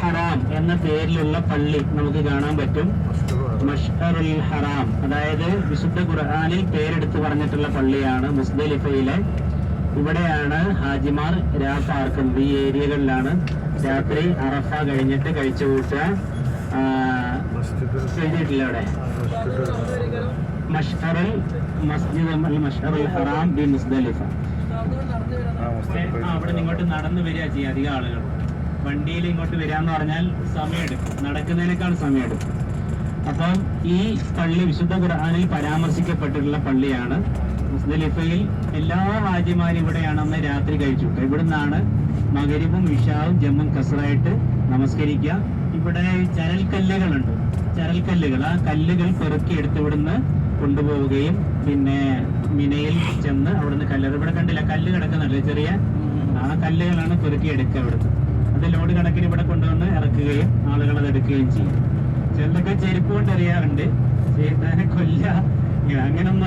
ഹറാം എന്ന പേരിലുള്ള പള്ളി നമുക്ക് കാണാൻ പറ്റും. മഷ്ഹറുൽ ഹറാം. അതായത് വിശുദ്ധ ഖുർആനിൽ പേരെടുത്ത് പറഞ്ഞിട്ടുള്ള പള്ളിയാണ് മുസ്ദലിഫയിലെ. ഇവിടെയാണ് ഹാജിമാർ രാ പാർക്കുന്നത് ഈ ഏരിയകളിലാണ് രാത്രി അറഫ കഴിഞ്ഞിട്ട് കഴിച്ചു കൂട്ടുക. എഴുതിയിട്ടില്ല അവിടെ? മഷ്ഹറുൽ മസ്ജിദ് മഷ്ഹറുൽ ഹറാം ബി മുസ്ദലിഫ. അവിടെ നിങ്ങോട്ട് ഇങ്ങോട്ട് നടന്നു വരിക ചെയ്യുക അധികം ആളുകൾ. വണ്ടിയിൽ ഇങ്ങോട്ട് വരികയെന്ന് പറഞ്ഞാൽ സമയമെടുക്കും. നടക്കുന്നതിനേക്കാൾ സമയമെടുക്കും. അപ്പം ഈ പള്ളി വിശുദ്ധ ഖുർആാനിൽ പരാമർശിക്കപ്പെട്ടിട്ടുള്ള പള്ളിയാണ് മുസ്ലിഫയിൽ എല്ലാ ഹാജിമാരും ഇവിടെയാണ് അന്ന് രാത്രി കഴിച്ചു. ഇവിടുന്നാണ് മകരിവും വിഷാവും ജമ്മും കസറായിട്ട് നമസ്കരിക്കുക. ഇവിടെ ചരൽക്കല്ലുകളുണ്ട്. ചരൽക്കല്ലുകൾ. ആ കല്ലുകൾ പെറുക്കി എടുത്ത് ഇവിടുന്ന് കൊണ്ടുപോവുകയും പിന്നെ മിനയിൽ ചെന്ന് അവിടുന്ന് കല്ല്. ഇവിടെ കണ്ടില്ല? കല്ല് കിടക്കുന്നുണ്ട് ചെറിയ? ആ കല്ലുകളാണ് പെറുക്കി എടുക്കുക ഇവിടുന്ന്. അത് ലോഡ് കണക്കിന് ഇവിടെ കൊണ്ടുവന്ന് ഇറക്കുകയും ആളുകൾ അത് എടുക്കുകയും ചെയ്യും. ചിലതൊക്കെ ചെരുപ്പ് കൊണ്ട് എറിയാറുണ്ട് ചേട്ടാനെ കൊല്ല അങ്ങനൊന്നും